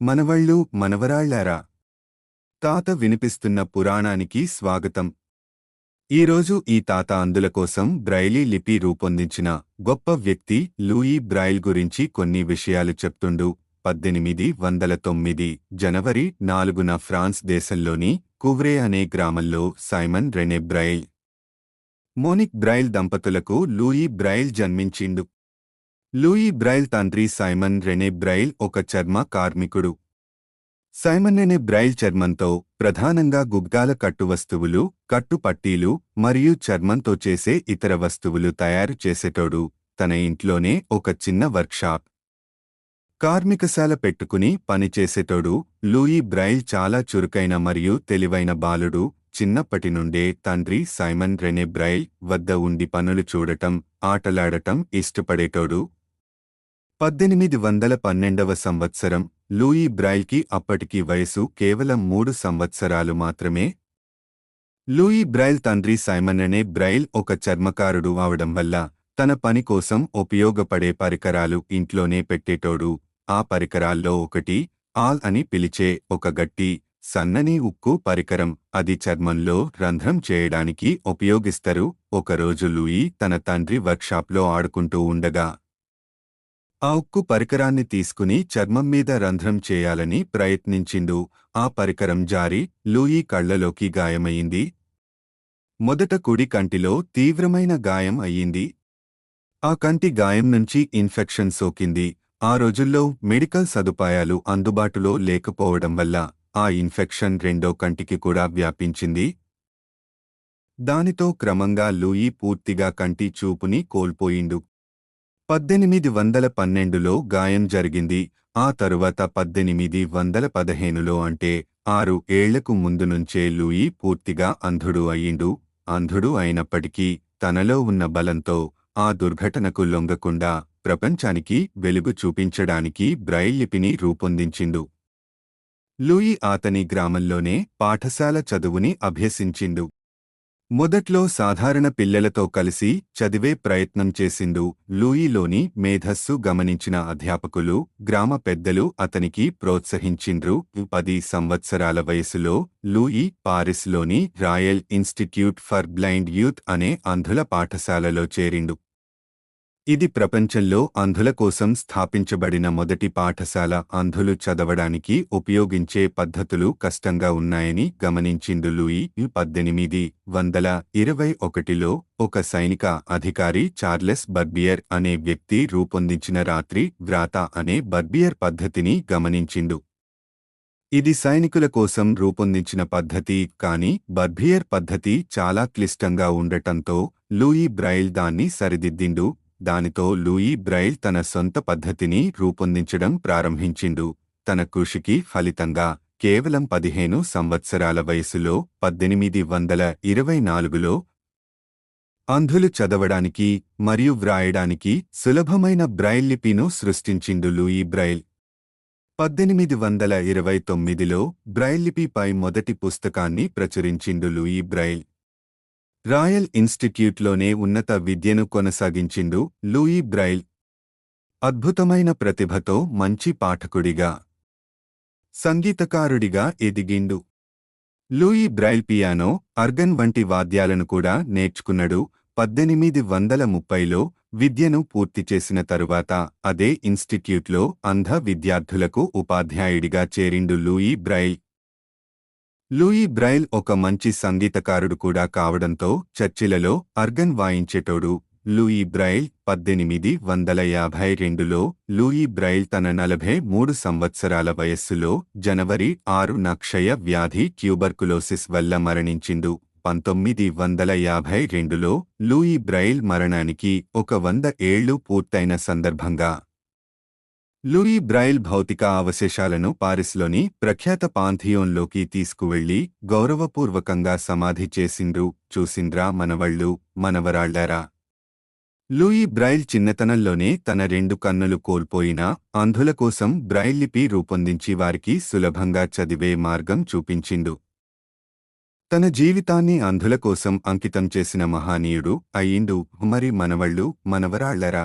మనవళ్ళు మనవరాళ్ళారా? తాత వినిపిస్తున్న పురాణానికి స్వాగతం. ఈరోజు ఈ తాత అందుల కోసం బ్రైలీ లిపి రూపొందించిన గొప్ప వ్యక్తి లూయి బ్రైల్ గురించి కొన్ని విషయాలు చెప్తుండు. పద్దెనిమిది వందల తొమ్మిది జనవరి నాలుగున ఫ్రాన్స్ దేశంలోని కువ్రే అనే గ్రామంలో Simon Rene Braille Monique Braille దంపతులకు లూయి బ్రైల్ జన్మించిండు. లూయి బ్రైల్ తండ్రి సైమన్ రెనే బ్రైల్ ఒక చర్మ కార్మికుడు. సైమన్ రెనే బ్రైల్ చర్మంతో ప్రధానంగా గుగ్గాల కట్టు వస్తువులు కట్టు పట్టీలు మరియు చర్మంతో చేసే ఇతర వస్తువులు తయారు చేసేటోడు. తన ఇంట్లోనే ఒక చిన్న వర్క్షాప్. కార్మికశాల పెట్టుకుని పనిచేసేటోడు లూయి బ్రైల్ చాలా చురుకైన మరియు తెలివైన బాలుడు. చిన్నప్పటి నుండే తండ్రి సైమన్ రెనే బ్రైల్ వద్ద ఉండి పనులు చూడటం ఆటలాడటం ఇష్టపడేటోడు. పద్దెనిమిది వందల పన్నెండవ సంవత్సరం లూయి బ్రైల్కి అప్పటికి వయసు కేవలం మూడు సంవత్సరాలు మాత్రమే. లూయి బ్రైల్ తండ్రి సైమన్ అనే బ్రైల్ ఒక చర్మకారుడు అవడం వల్ల తన పని కోసం ఉపయోగపడే పరికరాలు ఇంట్లోనే పెట్టేటోడు. ఆ పరికరాల్లో ఒకటి ఆల్ అని పిలిచే ఒక గట్టి సన్నని ఉక్కు పరికరం అది చర్మంలో రంధ్రం చేయడానికి ఉపయోగిస్తారు. ఒకరోజు లూయి తన తండ్రి వర్క్షాప్లో ఆడుకుంటూ ఉండగా ఆ ఉక్కు పరికరాన్ని తీసుకుని చర్మం మీద రంధ్రం చేయాలని ప్రయత్నించిండు. ఆ పరికరం జారి లూయి కళ్ళలోకి గాయమయ్యింది. మొదట కుడి కంటిలో తీవ్రమైన గాయం అయ్యింది. ఆ కంటి గాయం నుంచి ఇన్ఫెక్షన్ సోకింది. ఆ రోజుల్లో మెడికల్ సదుపాయాలు అందుబాటులో లేకపోవడం వల్ల ఆ ఇన్ఫెక్షన్ రెండో కంటికి కూడా వ్యాపించింది. దానితో క్రమంగా లూయి పూర్తిగా కంటి చూపుని కోల్పోయిండు. పద్దెనిమిది వందల పన్నెండులో గాయం జరిగింది. ఆ తరువాత పద్దెనిమిది వందల పదిహేనులో అంటే ఆరు ఏళ్ళకు ముందు నుంచే లూయి పూర్తిగా అంధుడు అయిండు అంధుడు అయినప్పటికీ తనలో ఉన్న బలంతో ఆ దుర్ఘటనకు లొంగకుండా ప్రపంచానికి వెలుగు చూపించడానికి బ్రైల్ లిపిని రూపొందించిండు. లూయి అతని గ్రామంలోనే పాఠశాల చదువుని అభ్యసించిండు. మొదట్లో సాధారణ పిల్లలతో కలిసి చదివే ప్రయత్నం చేసిండు లూయిలోని మేధస్సు గమనించిన అధ్యాపకులు గ్రామ పెద్దలు అతనికి ప్రోత్సహించిండ్రు. పది సంవత్సరాల వయసులో Louis పారిస్లోని royal institute for blind youth అనే అంధుల పాఠశాలలో చేరిండు. ఇది ప్రపంచంలో అంధుల కోసం స్థాపించబడిన మొదటి పాఠశాల. అంధులు చదవడానికి ఉపయోగించే పద్ధతులు కష్టంగా ఉన్నాయని గమనించిండు లూయి పద్దెనిమిది. వందల ఇరవై ఒకటిలో ఒక సైనిక అధికారి చార్లెస్ బర్బియర్ అనే వ్యక్తి రూపొందించిన రాత్రి వ్రాత అనే బర్బియర్ పద్ధతిని గమనించిండు. ఇది సైనికుల కోసం రూపొందించిన పద్ధతి కానీ బర్బియర్ పద్ధతి చాలా క్లిష్టంగా ఉండటంతో లూయి బ్రైల్ దాన్ని సరిదిద్దిండు. దానితో లూయి బ్రైల్ తన సొంత పద్ధతిని రూపొందించడం ప్రారంభించిండు. తన కృషికి ఫలితంగా కేవలం పదిహేను సంవత్సరాల వయసులో పద్దెనిమిది వందల ఇరవై నాలుగులో అంధులు చదవడానికి మరియు వ్రాయడానికి సులభమైన బ్రైల్ లిపిను సృష్టించిండు లూయి బ్రైల్. పద్దెనిమిది వందల ఇరవై తొమ్మిదిలో బ్రైల్ లిపిపై మొదటి పుస్తకాన్ని ప్రచురించిండు లూయి బ్రైల్. రాయల్ ఇన్స్టిట్యూట్లోనే ఉన్నత విద్యను కొనసాగించిండు లూయి బ్రైల్. అద్భుతమైన ప్రతిభతో మంచి పాఠకుడిగా సంగీతకారుడిగా ఎదిగిండు. లూయి బ్రైల్ పియానో అర్గన్ వంటి వాద్యాలను కూడా నేర్చుకున్నాడు. పద్దెనిమిది వందల ముప్పైలో విద్యను పూర్తి చేసిన తరువాత అదే ఇన్స్టిట్యూట్లో అంధ విద్యార్థులకు ఉపాధ్యాయుడిగా చేరిండు లూయి బ్రైల్. లూయి బ్రైల్ ఒక మంచి సంగీతకారుడు కూడా కావడంతో చర్చిలలో అర్గన్ వాయించేటోడు. లూయి బ్రైల్ పద్దెనిమిది వందల యాభై రెండులో లూయి బ్రైల్ తన నలభై మూడు సంవత్సరాల వయస్సులో జనవరి ఆరు నక్షయ వ్యాధి ట్యూబర్కులోసిస్ వల్ల మరణించిండు. పంతొమ్మిది వందల యాభై రెండులో లూయి బ్రైల్ మరణానికి ఒక వంద ఏళ్ళు పూర్తయిన సందర్భంగా లూయి బ్రైల్ భౌతిక అవశేషాలను పారిస్లోని ప్రఖ్యాత పాంథియోన్లోకి తీసుకువెళ్ళి గౌరవపూర్వకంగా సమాధి చేసిండ్రు చూసిండ్రా మనవళ్ళు మనవరాళ్ళారా లూయి బ్రైల్ చిన్నతనంలోనే తన రెండు కన్నులు కోల్పోయినా అంధుల కోసం బ్రైల్ లిపి రూపొందించి వారికి సులభంగా చదివే మార్గం చూపించిండు. తన జీవితాన్ని అంధుల కోసం అంకితం చేసిన మహానీయుడు అయ్యిండు. మరి మనవళ్ళు మనవరాళ్ళరా